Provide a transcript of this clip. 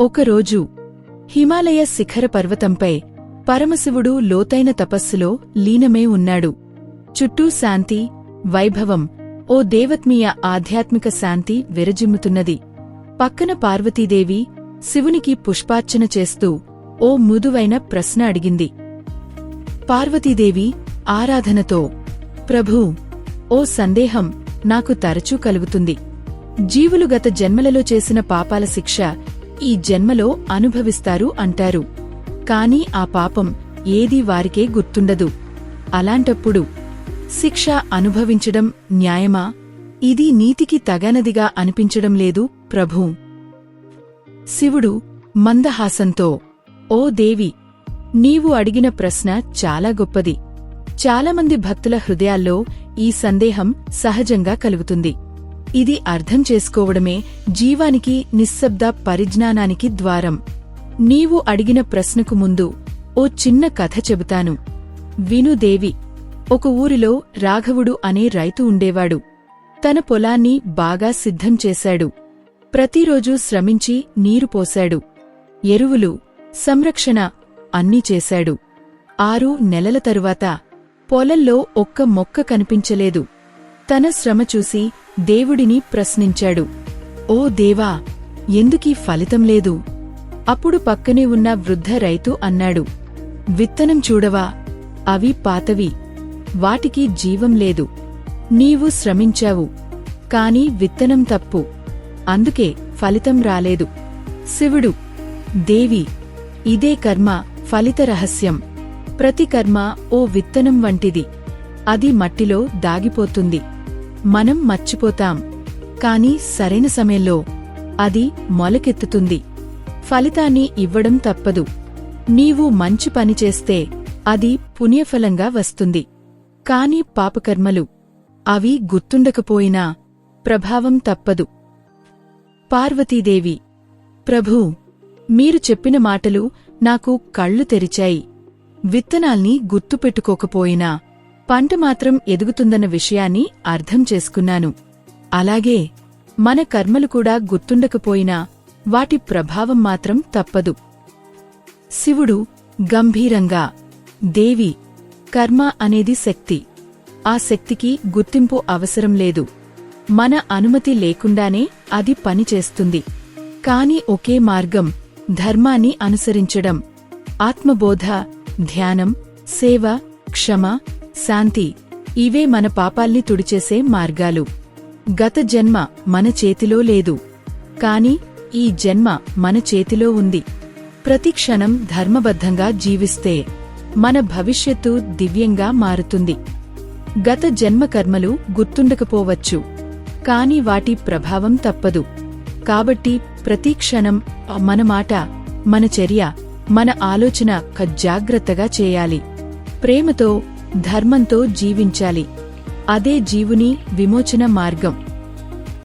ఒకరోజు హిమాలయ శిఖర పర్వతంపై పరమశివుడు లోతైన తపస్సులో లీనమే ఉన్నాడు. చుట్టూ శాంతి వైభవం ఓ దేవత్మీయ ఆధ్యాత్మిక శాంతి విరజిమ్ముతున్నది. పక్కన పార్వతీదేవి శివునికి పుష్పార్చన చేస్తూ ఓ మృదువైన ప్రశ్న అడిగింది. పార్వతీదేవి ఆరాధనతో ప్రభూ ఓ సందేహం నాకు తరచూ కలుగుతుంది. జీవులు గత జన్మలలో చేసిన పాపాల శిక్ష ఈ జన్మలో అనుభవిస్తారు అంటారు. కాని ఆ పాపం ఏదీ వారికే గుర్తుండదు. అలాంటప్పుడు శిక్ష అనుభవించడం న్యాయమా? ఇది నీతికి తగనదిగా అనిపించడం లేదు ప్రభూ. శివుడు మందహాసంతో ఓ దేవి నీవు అడిగిన ప్రశ్న చాలా గొప్పది. చాలామంది భక్తుల హృదయాల్లో ఈ సందేహం సహజంగా కలుగుతుంది. ఇది అర్థం చేసుకోవడమే జీవానికి నిశ్శబ్ద పరిజ్ఞానానికి ద్వారం. నీవు అడిగిన ప్రశ్నకు ముందు ఓ చిన్న కథ చెబుతాను. వినుదేవి ఒక ఊరిలో రాఘవుడు అనే రైతు ఉండేవాడు. తన పొలాన్ని బాగా సిద్ధం చేశాడు. ప్రతిరోజూ శ్రమించి నీరు పోశాడు. ఎరువులు సంరక్షణ అన్నీ చేశాడు. ఆరు నెలల తరువాత పొలంలో ఒక్క మొక్క కనిపించలేదు. తన శ్రమ చూసి దేవుడిని ప్రశ్నించాడు. ఓ దేవా ఎందుకీ ఫలితం లేదు? అప్పుడు పక్కనే ఉన్న వృద్ధ రైతు అన్నాడు. విత్తనం చూడవా? అవి పాతవి. వాటికి జీవం లేదు. నీవు శ్రమించావు. కాని విత్తనం తప్పు. అందుకే ఫలితం రాలేదు. శివుడు దేవి ఇదే కర్మ ఫలిత రహస్యం. ప్రతి కర్మ ఓ విత్తనం వంటిది. అది మట్టిలో దాగిపోతుంది. మనం మర్చిపోతాం. కానీ సరైన సమయంలో అది మొలకెత్తుతుంది. ఫలితాన్ని ఇవ్వడం తప్పదు. నీవు మంచి పని చేస్తే అది పుణ్యఫలంగా వస్తుంది. కాని పాపకర్మలు అవి గుర్తుండకపోయినా ప్రభావం తప్పదు. పార్వతీదేవి ప్రభూ మీరు చెప్పిన మాటలు నాకు కళ్ళు తెరిచాయి. విత్తనాల్ని గుర్తుపెట్టుకోకపోయినా పంట మాత్రం ఎదుగుతుందన్న విషయాన్ని అర్థం చేసుకున్నాను. అలాగే మన కర్మలు కూడా గుర్తుండకపోయినా వాటి ప్రభావం మాత్రం తప్పదు. శివుడు గంభీరంగా దేవి కర్మ అనేది శక్తి. ఆ శక్తికి గుర్తింపు అవసరం లేదు. మన అనుమతి లేకుండానే అది పనిచేస్తుంది కాని ఒకే మార్గం ధర్మాన్ని అనుసరించడం. ఆత్మబోధ ధ్యానం సేవ క్షమ శాంతి ఇవే మన పాపాల్ని తుడిచేసే మార్గాలు. గత జన్మ మన చేతిలో లేదు. కాని ఈ జన్మ మన చేతిలో ఉంది. ప్రతి క్షణం ధర్మబద్ధంగా జీవిస్తే మన భవిష్యత్తు దివ్యంగా మారుతుంది. గత జన్మ కర్మలు గుర్తుండకపోవచ్చు. కాని వాటి ప్రభావం తప్పదు. కాబట్టి ప్రతి క్షణం మన మాట మన చర్య మన ఆలోచన జాగ్రత్తగా చేయాలి. ప్రేమతో ధర్మంతో జీవించాలి. అదే జీవుని విమోచన మార్గం.